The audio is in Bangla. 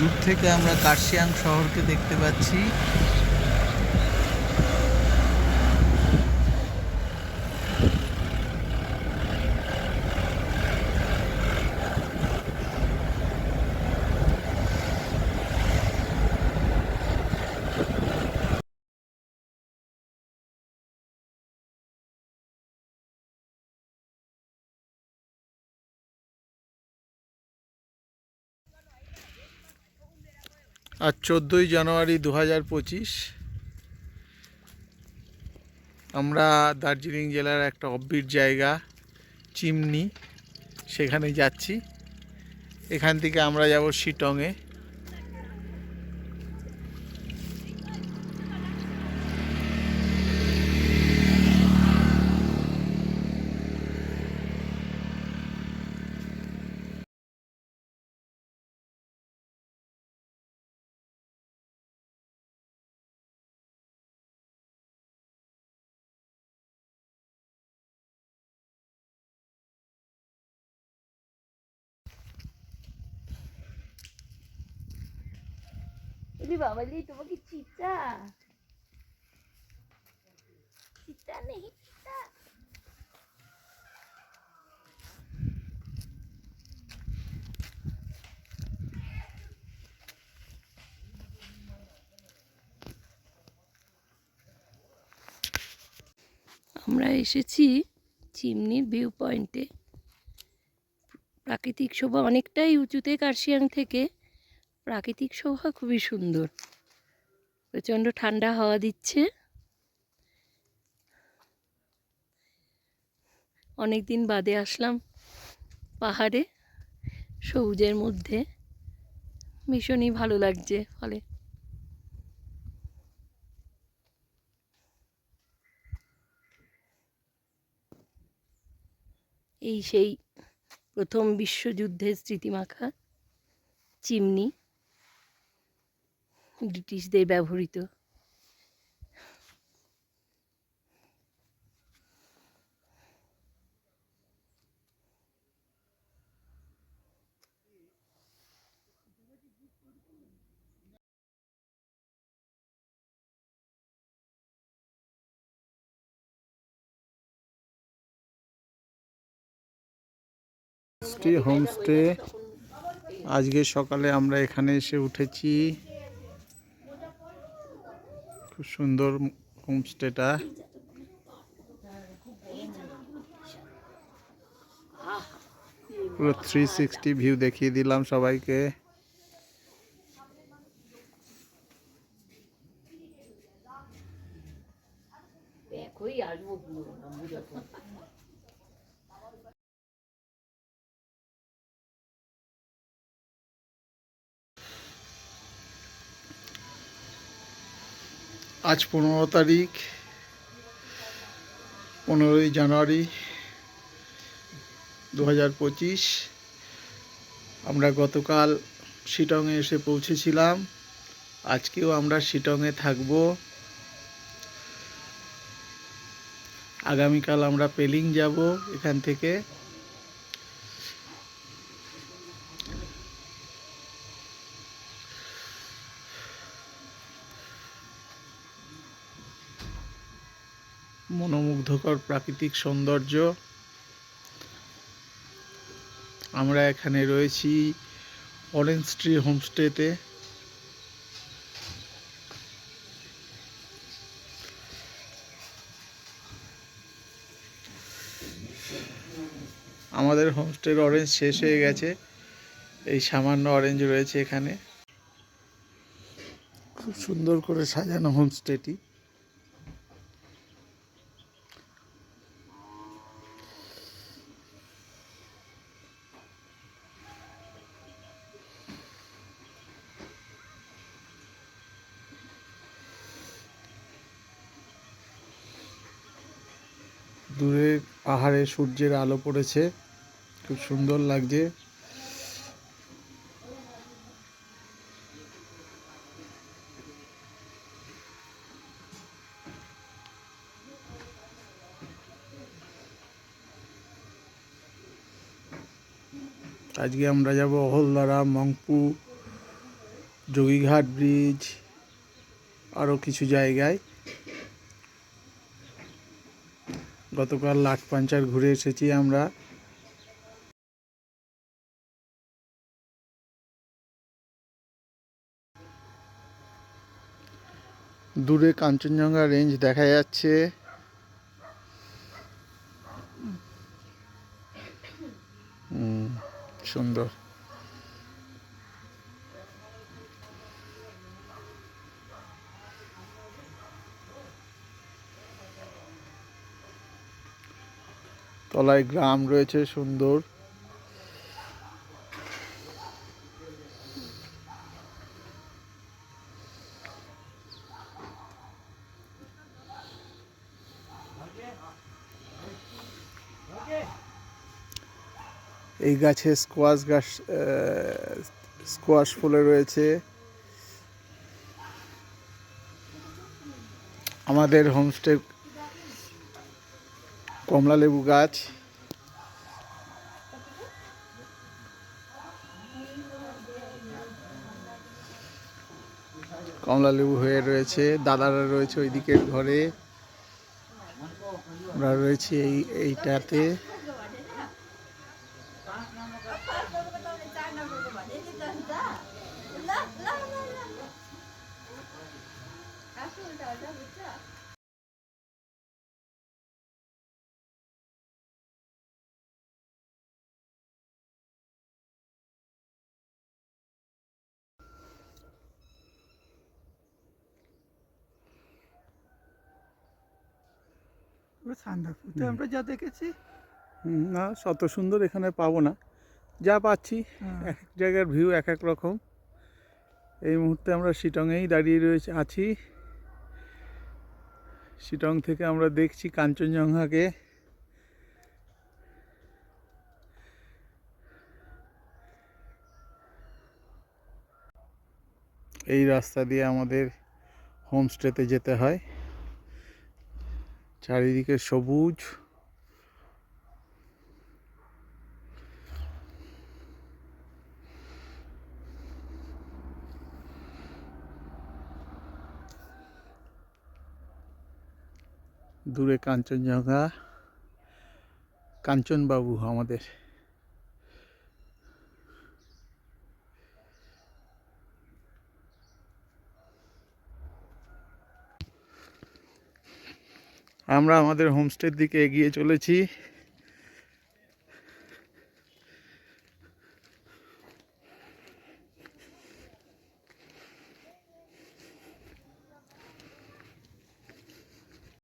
দূর থেকে আমরা কার্শিয়াং শহরকে দেখতে পাচ্ছি। আর চোদ্দোই জানুয়ারি দু হাজার পঁচিশ আমরা দার্জিলিং জেলার একটা অব্বির জায়গা, চিমনি, সেখানে যাচ্ছি। এখান থেকে আমরা যাব শিটংয়ে। তোমাকে চিতা। চিতা নেই, চিতা। আমরা এসেছি চিমনির ভিউ পয়েন্টে প্রাকৃতিক শোভা অনেকটাই উঁচুতে কার্শিয়াং থেকে। প্রাকৃতিক শোভা খুবই সুন্দর। প্রচণ্ড ঠান্ডা হাওয়া দিচ্ছে। অনেক দিন বাদে আসলাম পাহাড়ে, সবুজের মধ্যে। ভীষণই ভালো লাগছে ফলে। এই সেই প্রথম বিশ্বযুদ্ধের স্মৃতিমাখা, চিমনি। ব্রিটিশদের ব্যবহৃত। স্টে হোমস্টে আজকে সকালে আমরা এখানে এসে উঠেছি। খুব সুন্দর হোমস্টেটা। পুরো থ্রি সিক্সটি ভিউ দেখিয়ে দিলাম সবাইকে। আজ পনেরো তারিখ, পনেরোই জানুয়ারি দু হাজার পঁচিশ। আমরা গতকাল শিটংয়ে এসে পৌঁছেছিলাম। আজকেও আমরা শিটংয়ে থাকব। আগামীকাল আমরা পেলিং যাব এখান থেকে। মনোমুগ্ধকর প্রাকৃতিক সৌন্দর্য। আমরা এখানে রয়েছি অরেঞ্জ ট্রি হোমস্টেতে। আমাদের হোমস্টের অরেঞ্জ শেষ হয়ে গেছে। এই সামান্য অরেঞ্জ রয়েছে এখানে। খুব সুন্দর করে সাজানো হোমস্টেটি। দূরে পাহাড়ে সূর্যের আলো পড়েছে। খুব সুন্দর লাগছে। আজকে আমরা যাব হলদারা, মংপু, যোগীঘাট ব্রিজ আরও কিছু জায়গায়। গতকাল লাট পাঞ্চার ঘুরে এসেছি আমরা। দূরে কাঞ্চনজঙ্ঘা রেঞ্জ দেখা যাচ্ছে। সুন্দর। তলায় গ্রাম রয়েছে সুন্দর। এই গাছে স্কোয়াশ গাছ স্কোয়াশ ফুলে রয়েছে। আমাদের হোমস্টে কমলা লেবু গাছ। কমলা লেবু হয়ে রয়েছে। দাদারা রয়েছে ওই দিকের ঘরে। আমরা রয়েছি এই, এইটাতে। সান্দাকপুরতে আমরা যা দেখেছি। না শত সুন্দর এখানে পাবো না। যা পাচ্ছি হ্যাঁ। এক এক জায়গার ভিউ এক এক রকম। এই মুহূর্তে আমরা শিটংয়েই দাঁড়িয়ে রয়েছে আছি। শিটং থেকে আমরা দেখছি কাঞ্চনজঙ্ঘাকে। এই রাস্তা দিয়ে আমাদের হোমস্টেতে যেতে হয়। চারিদিকে সবুজ। দূরে কাঞ্চনজঙ্ঘা। কাঞ্চনবাবু আমাদের। আমরা আমাদের হোমস্টের দিকে এগিয়ে চলেছি।